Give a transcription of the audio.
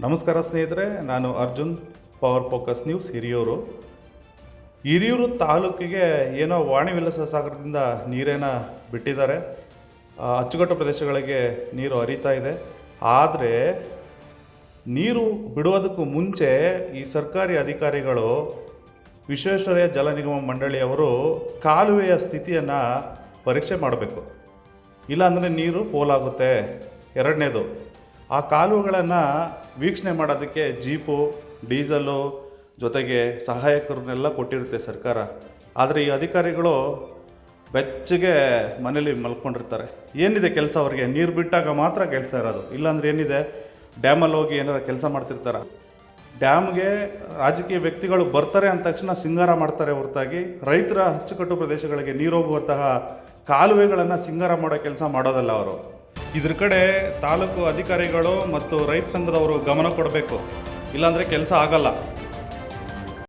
ನಮಸ್ಕಾರ ಸ್ನೇಹಿತರೆ, ನಾನು Arjun power focus news Hiriyur. Hiriyur ತಾಲೂಕಿಗೆ ಏನೋ ವಾಣಿ ವಿಲಾಸ ಸಾಗರದಿಂದ ನೀರೇನ ಬಿಟ್ಟಿದ್ದಾರೆ. ಅಚ್ಚುಕಟ್ಟು ಪ್ರದೇಶಗಳಿಗೆ ನೀರು ಹರಿತಾ ಇದೆ. ಆದರೆ, ನೀರು ಬಿಡುವುದಕ್ಕೂ ಮುಂಚೆ ಈ ಸರ್ಕಾರಿ ಅಧಿಕಾರಿಗಳು ವಿಶ್ವೇಶ್ವರಯ್ಯ ಜಲ ನಿಗಮ ಮಂಡಳಿಯವರು ಕಾಲುವೆಯ ಸ್ಥಿತಿಯನ್ನು ಪರೀಕ್ಷೆ ಮಾಡಬೇಕು. ಇಲ್ಲಾಂದರೆ ನೀರು ಪೋಲಾಗುತ್ತೆ. ಎರಡನೇದು ಆ ಕಾಲುವೆಗಳನ್ನು ವೀಕ್ಷಣೆ ಮಾಡೋದಕ್ಕೆ ಜೀಪು, ಡೀಸಲು ಜೊತೆಗೆ ಸಹಾಯಕರನ್ನೆಲ್ಲ ಕೊಟ್ಟಿರುತ್ತೆ ಸರ್ಕಾರ. ಆದರೆ ಈ ಅಧಿಕಾರಿಗಳು ಬೆಚ್ಚಗೆ ಮನೇಲಿ ಮಲ್ಕೊಂಡಿರ್ತಾರೆ. ಏನಿದೆ ಕೆಲಸ ಅವರಿಗೆ? ನೀರು ಬಿಟ್ಟಾಗ ಮಾತ್ರ ಕೆಲಸ ಇರೋದು. ಇಲ್ಲಾಂದ್ರೆ ಏನಿದೆ? ಡ್ಯಾಮಲ್ಲಿ ಹೋಗಿ ಏನಾರ ಕೆಲಸ ಮಾಡ್ತಿರ್ತಾರ? ಡ್ಯಾಮ್ಗೆ ರಾಜಕೀಯ ವ್ಯಕ್ತಿಗಳು ಬರ್ತಾರೆ ಅಂದ ತಕ್ಷಣ ಸಿಂಗಾರ ಮಾಡ್ತಾರೆ ಹೊರತಾಗಿ. ರೈತರ ಅಚ್ಚುಕಟ್ಟು ಪ್ರದೇಶಗಳಿಗೆ ನೀರು ಹೋಗುವಂತಹ ಕಾಲುವೆಗಳನ್ನು ಸಿಂಗಾರ ಮಾಡೋ ಕೆಲಸ ಮಾಡೋದಲ್ಲ ಅವರು. ಇದ್ರ ಕಡೆ ತಾಲೂಕು ಅಧಿಕಾರಿಗಳು ಮತ್ತು ರೈತ ಸಂಘದವರು ಗಮನ ಕೊಡಬೇಕು. ಇಲ್ಲಾಂದರೆ ಕೆಲಸ ಆಗಲ್ಲ.